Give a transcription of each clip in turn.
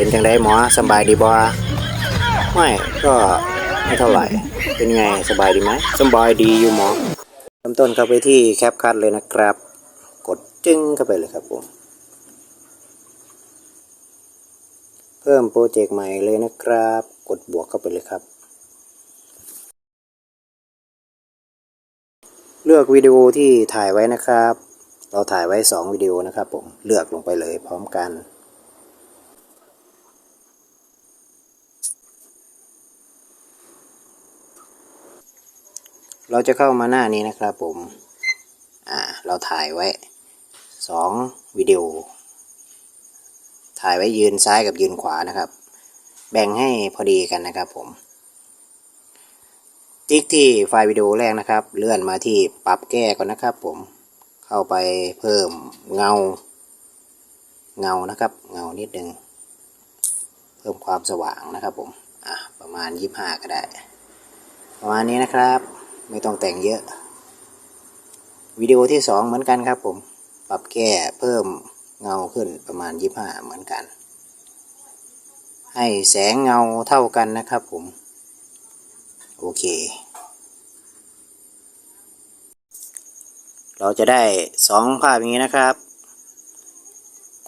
เป็นจังไดหมอสบายดีบ่ไม่ก็ไม่เท่าไหร่ เป็นไงสบายดีไหมสบายดีอยู่หมอเริ่มต้นเข้าไปที่แคปคัดเลยนะครับ กดจึ้งเข้าไปเลยครับผมเพิ่มโปรเจกต์ใหม่เลยนะครับ กดบวกเข้าไปเลยครับเลือกวิดีโอที่ถ่ายไว้นะครับ เราถ่ายไว้ 2 วิดีโอนะครับผม เลือกลงไปเลยพร้อมกัน เราจะเข้ามาหน้านี้นะครับผม อ่า เราถ่ายไว้2วิดีโอ ถ่ายไว้ยืนซ้ายกับยืนขวานะครับ แบ่งให้พอดีกันนะครับผม ติ๊กที่ไฟล์วิดีโอแรกนะครับ เลื่อนมาที่ปรับแก้ก่อนนะครับผม เข้าไปเพิ่มเงา เงานะครับ เงานิดนึง เพิ่มความสว่างนะครับผม อะประมาณยี่ห้าก็ได้ ประมาณนี้นะครับ ไม่ต้องแต่งเยอะวิดีโอที่สองเหมือนกันครับผมปรับแก้เพิ่มเงาขึ้นประมาณยี่ห้าเหมือนกัน ให้แสงเงาเท่ากันนะครับผม โอเค เราจะได้สองภาพอย่างนี้นะครับ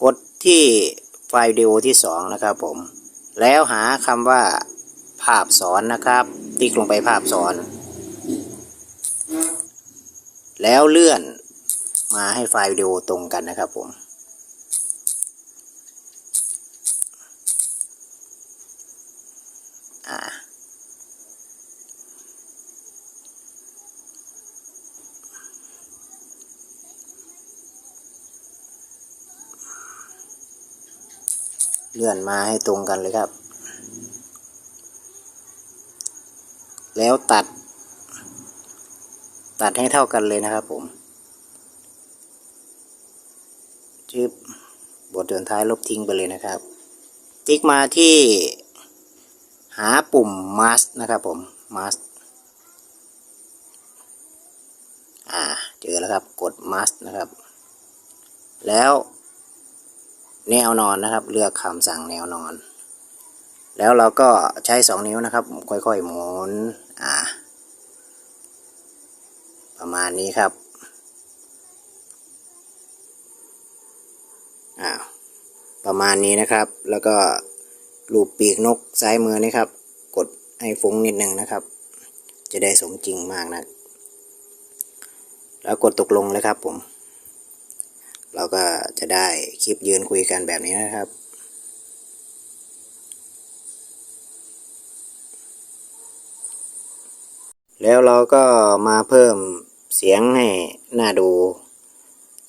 กดที่ไฟล์วิดีโอที่สองนะครับผม แล้วหาคำว่าภาพสอนนะครับ ติ๊กลงไปภาพสอน แล้วเลื่อนมาให้ไฟล์วิดีโอตรงกันนะครับผม อ่าเลื่อนมาให้ตรงกันเลยครับ แล้วตัด ตัดให้เท่ากันเลยนะครับผมจึบบทเดินท้ายลบทิ้งไปเลยนะครับ ติ๊กมาที่หาปุ่ม mask นะครับผม mask อ่า เจอแล้วครับ กด mask นะครับ แล้ว แนวนอนนะครับ เลือกคำสั่งแนวนอน แล้วเราก็ใช้สองนิ้วนะครับ ค่อยๆหมุน อ่า ประ มาณนี้ครับอ่าประมาณนี้นะครับ แล้วก็รูปปีกนกซ้ายมือนี่ครับ กดให้ฟุ้งนิดหนึ่งนะครับ จะได้สมจริงมากนะแล้วกดตกลงเลยครับผม เราก็จะได้คลิปยืนคุยกันแบบนี้นะครับแล้วเราก็มาเพิ่ม เสียงให้หน่าดู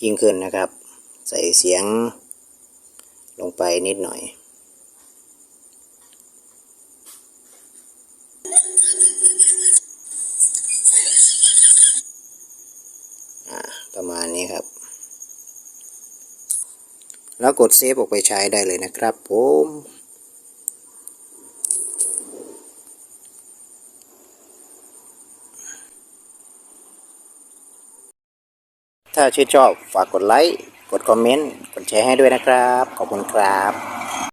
ยิ่งขึ้นนะครับ ใส่เสียงลงไปนิดหน่อย ประมาณนี้ครับ แล้วกดเซฟออกไปใช้ได้เลยนะครับผม ถ้าชื่นชอบฝากกดไลค์ กดคอมเมนต์ กดแชร์ให้ด้วยนะครับ ขอบคุณครับ